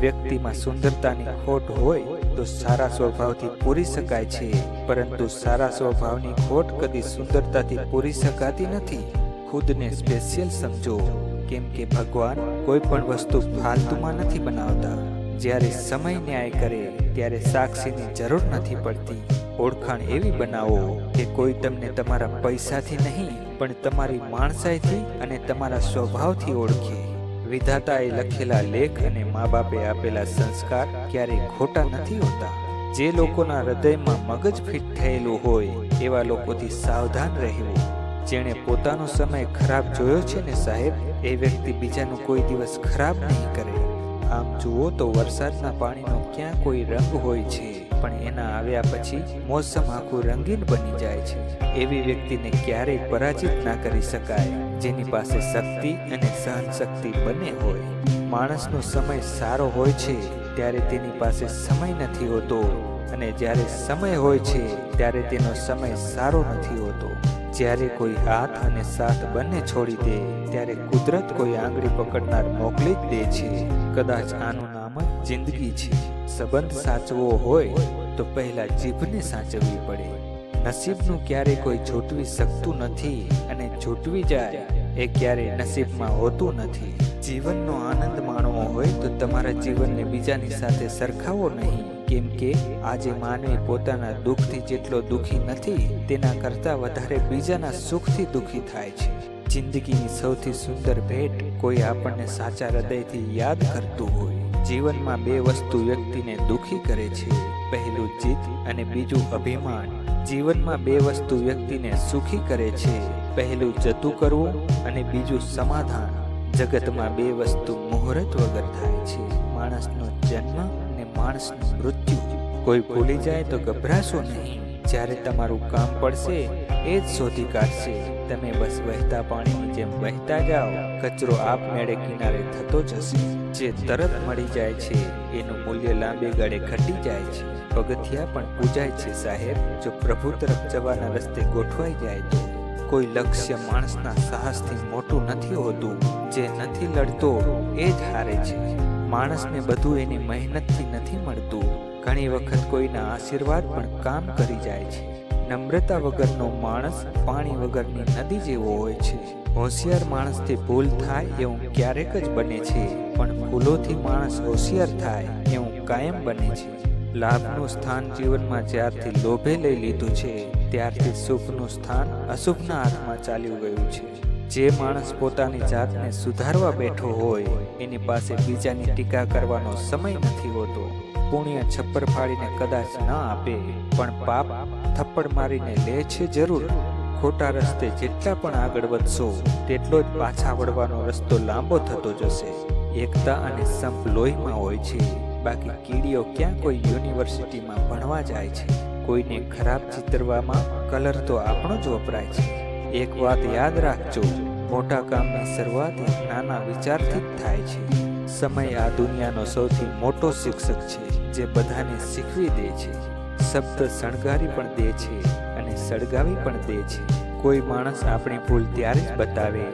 વ્યક્તિમાં સુંદરતાની ખોટ હોય તો સારા સ્વભાવથી પૂરી શકાય છે. પરંતુ સારા સ્વભાવની ખોટ કદી સુંદરતાથી પૂરી શકાતી નથી. ખુદને સ્પેશિયલ સમજો. કેમ કે ભગવાન કોઈ પણ વસ્તુ ફાલતુમાં નથી બનાવતા. જ્યારે સમય ન્યાય કરે, ત્યારે સાક્ષીની જરૂર નથી પડતી. ઓળખાણ એવી બનાવો કે કોઈ તમને તમારા પૈસાથી નહીં, પણ તમારી માણસાઈથી અને તમારા સ્વભાવથી ઓળખે. વિધાતાએ લખેલા લેખ અને મા બાપે આપેલા સંસ્કાર ક્યારેય ખોટા નથી હોતા. જે લોકોના હૃદયમાં મગજ ફિટ થયેલું હોય, એવા લોકોથી સાવધાન રહેવું. જેણે પોતાનો સમય ખરાબ જોયો છે ને સાહેબ, એ વ્યક્તિ બીજાનું કોઈ દિવસ ખરાબ નહીં કરે. આમ જુઓ તો વરસાદના પાણીનો ક્યાં કોઈ રંગ હોય છે. પણ એના આવ્યા પછી મોસમ આખું રંગીન બની જાય છે. એવી વ્યક્તિને ક્યારેય પરાજિત ના કરી શકાય. જેની પાસે શક્તિ અને સહન શક્તિ બંને હોય. માણસનો સમય સારો હોય છે ત્યારે તેની પાસે સમય નથી હોતો. અને જ્યારે સમય હોય છે ત્યારે તેનો સમય સારો નથી હોતો. જ્યારે કોઈ હાથ અને સાથ બંને છોડી દે, ત્યારે કુદરત કોઈ આંગળી પકડનાર મોકલી જ દે છે. કદાચ આનું નામ જિંદગી છે. સંબંધ સાચવો હોય તો પહેલા જીભને સાચવવી પડે. નસીબનું ક્યારેય કોઈ છૂટવી શકતું નથી અને જોટવી જાય એ ક્યારેય નસીબમાં હોતું નથી. જીવનનો આનંદ માણવો હોય તો તમારા જીવનને બીજાની સાથે સરખાવો નહીં. કેમ કે આજે માનવી પોતાના દુઃખથી જેટલો દુઃખી નથી, તેના કરતાં વધારે બીજાના સુખથી દુઃખી થાય છે. જિંદગીની સૌથી સુંદર ભેટ કોઈ આપણને સાચા હૃદયથી યાદ કરતું હોય. જીવનમાં બે વસ્તુ વ્યક્તિને દુખી કરે છે. પહેલું જીત અને બીજું અભિમાન. જીવનમાં બે વસ્તુ વ્યક્તિને સુખી કરે છે. પહેલું જતું કરવું અને બીજું સમાધાન. જગતમાં બે વસ્તુ મુહૂર્ત વગર થાય છે. માણસનો જન્મ અને માણસનું મૃત્યુ. કોઈ ભૂલી જાય તો ગભરાશો નહીં. જ્યારે તમારું કામ પડશે, એ જ શોધી કાઢશે. તમે બસ વહેતા પાણીની જેમ વહેતા જાઓ, કચરો આપમેળે કિનારે થતો જશે જે તરત મળી જાય છે, એનું મૂલ્ય લાંબે ગાળે ઘટી જાય છે. પગથિયા પણ પૂજાય છે સાહેબ. જો પ્રભુ તરફ જવાના રસ્તે ગોઠવાઈ જાય તો કોઈ લક્ષ્ય માણસના સાહસથી મોટું નથી હોતું. જે નથી લડતો, એ જ હારે છે. માણસને બધું એની મહેનતથી નથી મળતું. ઘણી વખત કોઈના આશીર્વાદ પણ કામ કરી જાય છે. નમ્રતા વગરનો માણસ પાણી વગરની નદી જેવો હોય છે. હોશિયાર માણસથી ભૂલ થાય એવું ક્યારેક જ બને છે, પણ ભૂલોથી માણસ હોશિયાર થાય એવું કાયમ બને છે. લાભનું સ્થાન જીવનમાં જ્યારથી લોભે લઈ લીધું છે, ત્યારથી શુભનું સ્થાન અશુભના હાથમાં ચાલ્યું ગયું છે. જે માણસ પોતાની જાતને સુધારવા બેઠો હોય, એની પાસે બીજાની ટીકા કરવાનો સમય નથી હોતો. પુણ્ય છપ્પર ફાડીને કદાચ ન આપે, પણ પાપ થપ્પડ મારીને લે છે જરૂર. ખોટા રસ્તે જેટલા પણ આગળ વધશો, તેટલો જ પાછા વળવાનો રસ્તો લાંબો થતો જશે. એકતા અને સંપ લોહીમાં હોય છે. બાકી કીડીઓ ક્યાં કોઈ યુનિવર્સિટીમાં ભણવા જાય છે? કોઈને ખરાબ ચિતરવામાં કલર તો આપણો જ વપરાય છે. એક વાત યાદ રાખજો. મોટા કામની શરૂઆત નાના વિચારથી જ થાય છે. સમય આ દુનિયાનો સૌથી મોટો શિક્ષક છે, જે બધાને શીખવી દે છે. શબ્દ શણગારી પણ દે છે અને સળગાવી પણ દે છે. કોઈ માણસ આપણી ભૂલ ત્યારે જ બતાવે,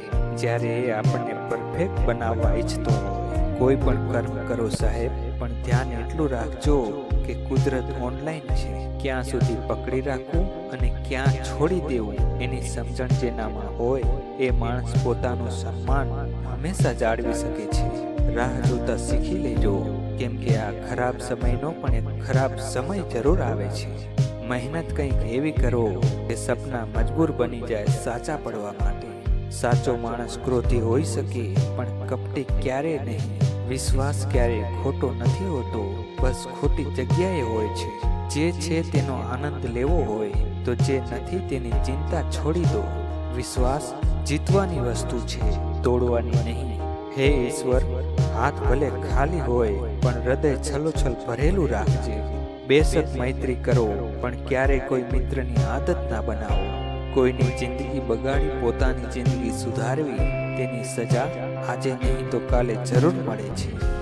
જ્યારે એ આપણને પરફેક્ટ બનાવવા ઈચ્છતો હોય. કોઈ પણ કર્મ કરો સાહેબ, પણ ધ્યાન એટલું રાખજો કે કુદરત ઓનલાઈન છે. ક્યાં સુધી પકડી રાખવું અને ક્યાં છોડી દેવું એની સમજણ જેનામાં હોય, એ માણસ પોતાનું સન્માન હંમેશા જાળવી શકે છે. રાહ જોતા શીખી લેજો, કેમ કે આ ખરાબ સમયનો પણ એક ખરાબ સમય જરૂર આવે છે. મહેનત કંઈક એવી કરો કે સપના મજબૂર બની જાય સાચા પડવા માટે. સાચો માણસ ક્રોધી હોઈ શકે, પણ કપટી ક્યારે નહીં. વિશ્વાસ ક્યારેય ખોટો નથી હોતો, બસ ખોટી જગ્યાએ હોય છે. જે છે તેનો આનંદ લેવો હોય, તો જે નથી તેની ચિંતા છોડી દો. વિશ્વાસ જીતવાની વસ્તુ છે, તોડવાની નહીં. હે ઈશ્વર, હાથ ભલે ખાલી હોય, પણ હૃદય છલોછલ ભરેલું રાખજે. બેસત મૈત્રી કરો, પણ ક્યારેય કોઈ મિત્રની આદત ના બનાવો. કોઈની જિંદગી બગાડી પોતાની જિંદગી સુધારવી, તેની સજા આજે નહીં તો કાલે જરૂર મળે છે.